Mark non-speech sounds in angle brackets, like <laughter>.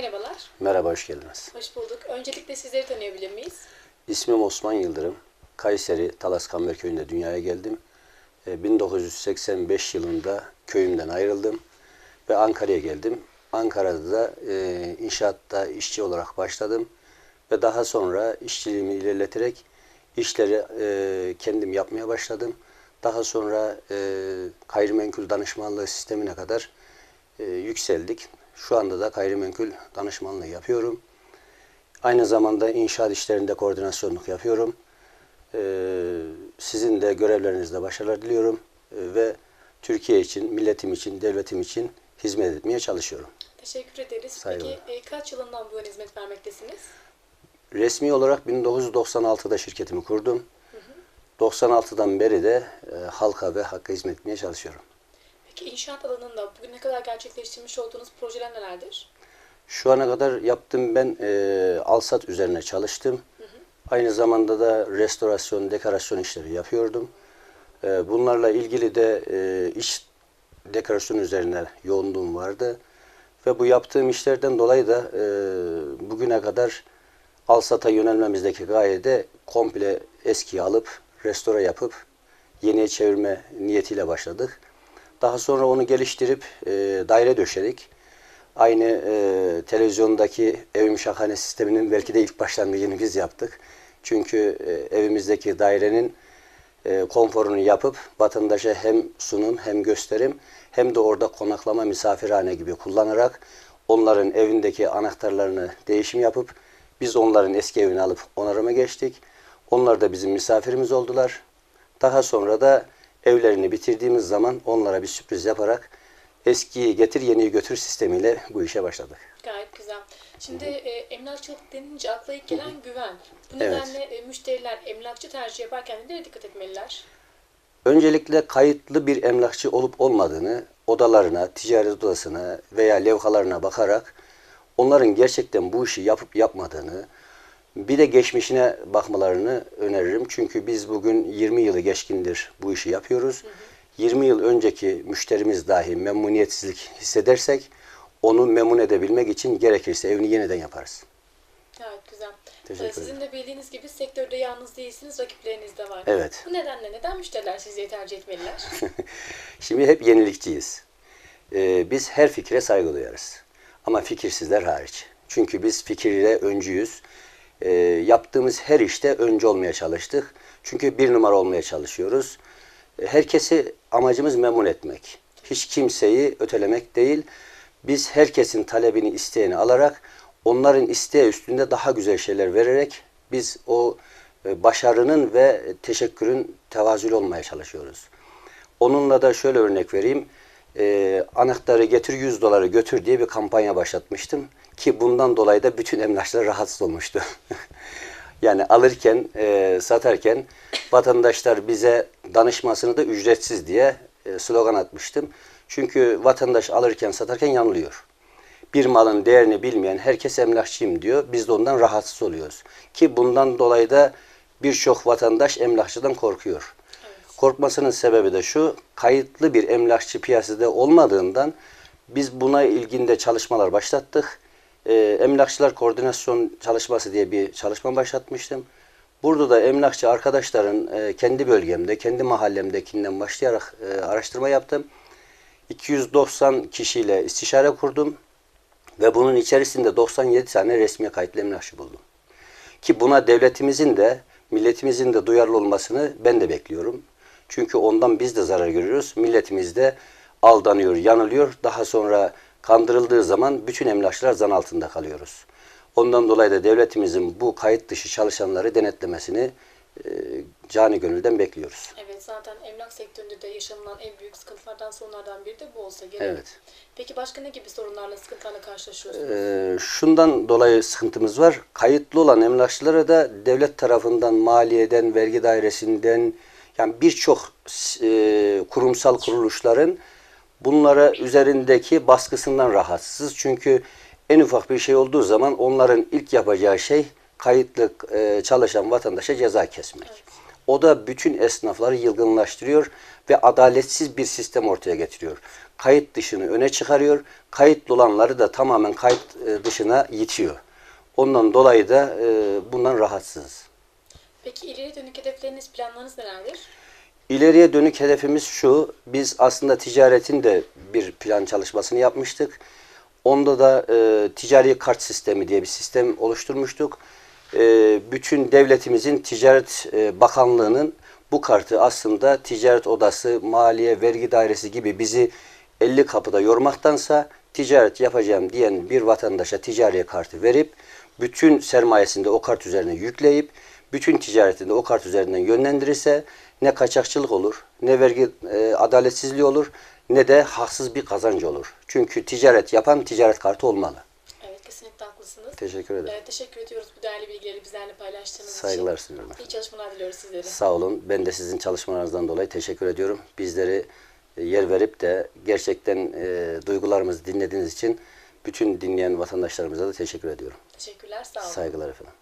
merhabalar. Merhaba, hoş geldiniz. Hoş bulduk. Öncelikle sizleri tanıyabilir miyiz? İsmim Osman Yıldırım. Kayseri Talas Kamber Köyü'nde dünyaya geldim. E, 1985 yılında köyümden ayrıldım ve Ankara'ya geldim. Ankara'da da e, inşaatta işçi olarak başladım ve daha sonra işçiliğimi ilerleterek işleri e, kendim yapmaya başladım. Daha sonra e, gayrimenkul danışmanlığı sistemine kadar e, yükseldik. Şu anda da gayrimenkul danışmanlığı yapıyorum. Aynı zamanda inşaat işlerinde koordinasyonluk yapıyorum. Ee, sizin de görevlerinizde başarılar diliyorum Ee, ve Türkiye için, milletim için, devletim için hizmet etmeye çalışıyorum. Teşekkür ederiz. Saygılar. Peki e, kaç yılından bu yana hizmet vermektesiniz? Resmi olarak 1996'da şirketimi kurdum. 96'dan beri de e, halka ve hakka hizmet etmeye çalışıyorum. Peki inşaat alanında bugüne kadar gerçekleştirmiş olduğunuz projeler nelerdir? Şu ana kadar yaptığım ben e, alsat üzerine çalıştım. Aynı zamanda da restorasyon, dekorasyon işleri yapıyordum. E, bunlarla ilgili de e, iş dekorasyon üzerine yoğunluğum vardı. Ve bu yaptığım işlerden dolayı da e, bugüne kadar alsata yönelmemizdeki gaye de komple eskiyi alıp restore yapıp yeniye çevirme niyetiyle başladık. Daha sonra onu geliştirip e, daire döşedik. Aynı e, televizyondaki evim şahane sisteminin belki de ilk başlangıcını biz yaptık. Çünkü e, evimizdeki dairenin e, konforunu yapıp vatandaşa hem sunum hem gösterim hem de orada konaklama misafirhane gibi kullanarak onların evindeki anahtarlarını değişim yapıp biz onların eski evini alıp onarıma geçtik. Onlar da bizim misafirimiz oldular. Daha sonra da evlerini bitirdiğimiz zaman onlara bir sürpriz yaparak eskiyi getir yeniyi götür sistemiyle bu işe başladık. Gayet güzel. Şimdi e, emlakçılık denince akla ilk gelen güven. Bu Evet. nedenle e, müşteriler emlakçı tercih yaparken nereye dikkat etmeliler? Öncelikle kayıtlı bir emlakçı olup olmadığını odalarına, ticaret odasına veya levhalarına bakarak onların gerçekten bu işi yapıp yapmadığını bir de geçmişine bakmalarını öneririm. Çünkü biz bugün 20 yılı geçkindir bu işi yapıyoruz. 20 yıl önceki müşterimiz dahi memnuniyetsizlik hissedersek onu memnun edebilmek için gerekirse evini yeniden yaparız. Gayet güzel. Teşekkür E, Sizin de bildiğiniz gibi sektörde yalnız değilsiniz, rakipleriniz de var. Evet. Bu nedenle neden müşteriler sizi tercih etmeliler? <laughs> Şimdi hep yenilikçiyiz. Ee, biz her fikre saygı duyarız. Ama fikirsizler hariç. Çünkü biz fikirle öncüyüz. Ee, yaptığımız her işte öncü olmaya çalıştık. Çünkü bir numara olmaya çalışıyoruz. Ee, Herkesi amacımız memnun etmek. Hiç kimseyi ötelemek değil. Biz herkesin talebini, isteğini alarak onların isteği üstünde daha güzel şeyler vererek biz o e, başarının ve teşekkürün tevazül olmaya çalışıyoruz. Onunla da şöyle örnek vereyim. Ee, anahtarı getir 100 doları götür diye bir kampanya başlatmıştım. Ki bundan dolayı da bütün emlakçılar rahatsız olmuştu. <laughs> yani alırken, e, satarken vatandaşlar bize danışmasını da ücretsiz diye e, slogan atmıştım. Çünkü vatandaş alırken satarken yanılıyor. Bir malın değerini bilmeyen herkes emlakçıyım diyor. Biz de ondan rahatsız oluyoruz. Ki bundan dolayı da birçok vatandaş emlakçıdan korkuyor. Korkmasının sebebi de şu, kayıtlı bir emlakçı piyasada olmadığından biz buna ilginde çalışmalar başlattık. Ee, emlakçılar koordinasyon çalışması diye bir çalışma başlatmıştım. Burada da emlakçı arkadaşların e, kendi bölgemde, kendi mahallemdekinden başlayarak e, araştırma yaptım. 290 kişiyle istişare kurdum ve bunun içerisinde 97 tane resmi kayıtlı emlakçı buldum. Ki buna devletimizin de milletimizin de duyarlı olmasını ben de bekliyorum. Çünkü ondan biz de zarar görüyoruz. Milletimiz de aldanıyor, yanılıyor. Daha sonra kandırıldığı zaman bütün emlakçılar zan altında kalıyoruz. Ondan dolayı da devletimizin bu kayıt dışı çalışanları denetlemesini e, cani gönülden bekliyoruz. Evet zaten emlak sektöründe de yaşanılan en büyük sıkıntılardan sorunlardan biri de bu olsa gerek. Evet. Peki başka ne gibi sorunlarla, sıkıntılarla karşılaşıyorsunuz? Ee, şundan dolayı sıkıntımız var. Kayıtlı olan emlakçılara da devlet tarafından, maliyeden, vergi dairesinden yani birçok e, kurumsal kuruluşların bunlara üzerindeki baskısından rahatsız. Çünkü en ufak bir şey olduğu zaman onların ilk yapacağı şey kayıtlı e, çalışan vatandaşa ceza kesmek. O da bütün esnafları yılgınlaştırıyor ve adaletsiz bir sistem ortaya getiriyor. Kayıt dışını öne çıkarıyor. Kayıtlı olanları da tamamen kayıt e, dışına yitiyor. Ondan dolayı da e, bundan rahatsızız. Peki ileri dönük hedefleriniz, planlarınız nelerdir? İleriye dönük hedefimiz şu. Biz aslında ticaretin de bir plan çalışmasını yapmıştık. Onda da e, ticari kart sistemi diye bir sistem oluşturmuştuk. E, bütün devletimizin Ticaret e, Bakanlığı'nın bu kartı aslında ticaret odası, maliye, vergi dairesi gibi bizi 50 kapıda yormaktansa ticaret yapacağım diyen bir vatandaşa ticari kartı verip bütün sermayesini de o kart üzerine yükleyip bütün ticaretini de o kart üzerinden yönlendirirse ne kaçakçılık olur, ne vergi e, adaletsizliği olur, ne de haksız bir kazancı olur. Çünkü ticaret yapan ticaret kartı olmalı. Evet, kesinlikle haklısınız. Teşekkür ederim. Evet, teşekkür ediyoruz bu değerli bilgileri bizlerle paylaştığınız Saygılar için. sunuyorum. İyi çalışmalar diliyoruz sizlere. Sağ olun. Ben de sizin çalışmalarınızdan dolayı teşekkür ediyorum. Bizleri e, yer verip de gerçekten e, duygularımızı dinlediğiniz için bütün dinleyen vatandaşlarımıza da teşekkür ediyorum. Teşekkürler, sağ olun. Saygılar efendim.